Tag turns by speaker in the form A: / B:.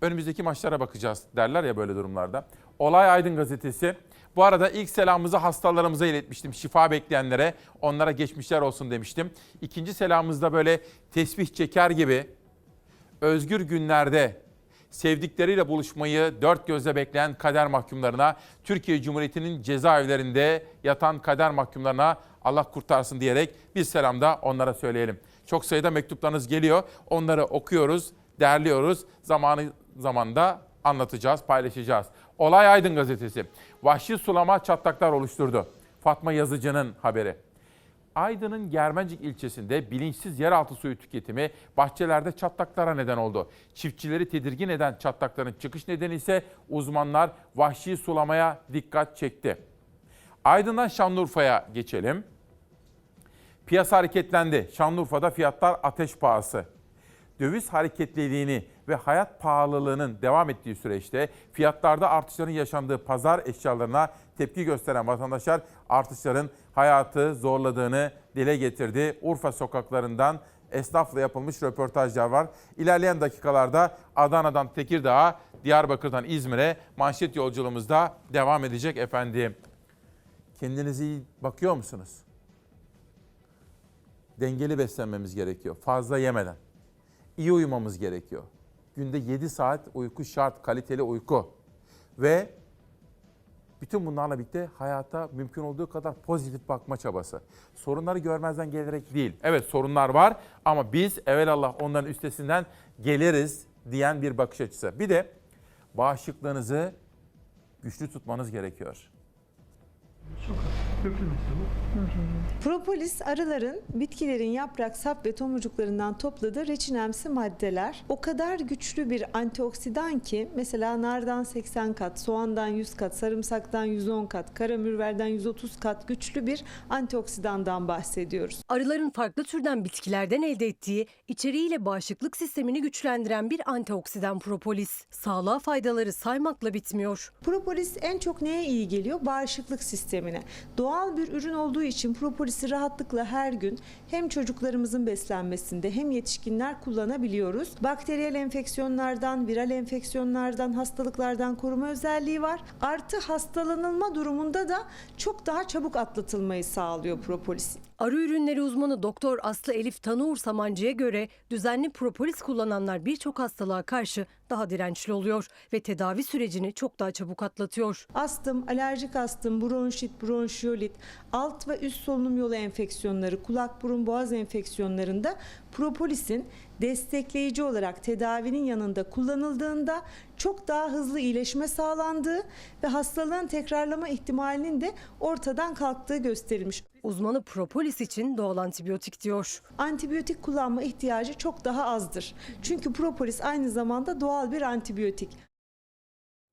A: önümüzdeki maçlara bakacağız derler ya böyle durumlarda. Olay Aydın gazetesi. Bu arada ilk selamımızı hastalarımıza iletmiştim. Şifa bekleyenlere onlara geçmişler olsun demiştim. İkinci selamımızda böyle tesbih çeker gibi özgür günlerde sevdikleriyle buluşmayı dört gözle bekleyen kader mahkumlarına, Türkiye Cumhuriyeti'nin cezaevlerinde yatan kader mahkumlarına Allah kurtarsın diyerek bir selam da onlara söyleyelim. Çok sayıda mektuplarınız geliyor. Onları okuyoruz, derliyoruz. Zamanı zamanda anlatacağız, paylaşacağız. Olay Aydın gazetesi. Vahşi sulama çatlaklar oluşturdu. Fatma Yazıcı'nın haberi. Aydın'ın Germencik ilçesinde bilinçsiz yeraltı suyu tüketimi bahçelerde çatlaklara neden oldu. Çiftçileri tedirgin eden çatlakların çıkış nedeni ise uzmanlar vahşi sulamaya dikkat çekti. Aydın'dan Şanlıurfa'ya geçelim. Piyasa hareketlendi. Şanlıurfa'da fiyatlar ateş pahası. Döviz hareketliliğini ve hayat pahalılığının devam ettiği süreçte fiyatlarda artışların yaşandığı pazar eşyalarına tepki gösteren vatandaşlar artışların hayatı zorladığını dile getirdi. Urfa sokaklarından esnafla yapılmış röportajlar var. İlerleyen dakikalarda Adana'dan Tekirdağ'a, Diyarbakır'dan İzmir'e manşet yolculuğumuzda devam edecek efendim. Kendinize iyi bakıyor musunuz? Dengeli beslenmemiz gerekiyor. Fazla yemeden. İyi uyumamız gerekiyor. Günde 7 saat uyku şart, kaliteli uyku. Ve bütün bunlarla birlikte hayata mümkün olduğu kadar pozitif bakma çabası. Sorunları görmezden gelerek değil. Evet sorunlar var ama biz evelallah onların üstesinden geliriz diyen bir bakış açısı. Bir de bağışıklığınızı güçlü tutmanız gerekiyor.
B: Propolis arıların bitkilerin yaprak, sap ve tomurcuklarından topladığı reçinemsi maddeler. O kadar güçlü bir antioksidan ki mesela nardan 80 kat, soğandan 100 kat, sarımsaktan 110 kat, karamürverden 130 kat güçlü bir antioksidandan bahsediyoruz.
C: Arıların farklı türden bitkilerden elde ettiği, içeriğiyle bağışıklık sistemini güçlendiren bir antioksidan propolis. Sağlığa faydaları saymakla bitmiyor.
B: Propolis en çok neye iyi geliyor? Bağışıklık sistemine. Doğal bir ürün olduğu için propolisi rahatlıkla her gün hem çocuklarımızın beslenmesinde hem yetişkinler kullanabiliyoruz. Bakteriyel enfeksiyonlardan, viral enfeksiyonlardan, hastalıklardan koruma özelliği var. Artı hastalanılma durumunda da çok daha çabuk atlatılmayı sağlıyor propolis.
C: Arı ürünleri uzmanı Doktor Aslı Elif Tanur Samancı'ya göre düzenli propolis kullananlar birçok hastalığa karşı daha dirençli oluyor ve tedavi sürecini çok daha çabuk atlatıyor.
B: Astım, alerjik astım, bronşit, bronşiyolit, alt ve üst solunum yolu enfeksiyonları, kulak, burun, boğaz enfeksiyonlarında propolisin destekleyici olarak tedavinin yanında kullanıldığında çok daha hızlı iyileşme sağlandığı ve hastalığın tekrarlama ihtimalinin de ortadan kalktığı gösterilmiş.
C: Uzmanı propolis için doğal antibiyotik diyor.
B: Antibiyotik kullanma ihtiyacı çok daha azdır. Çünkü propolis aynı zamanda doğal bir antibiyotik.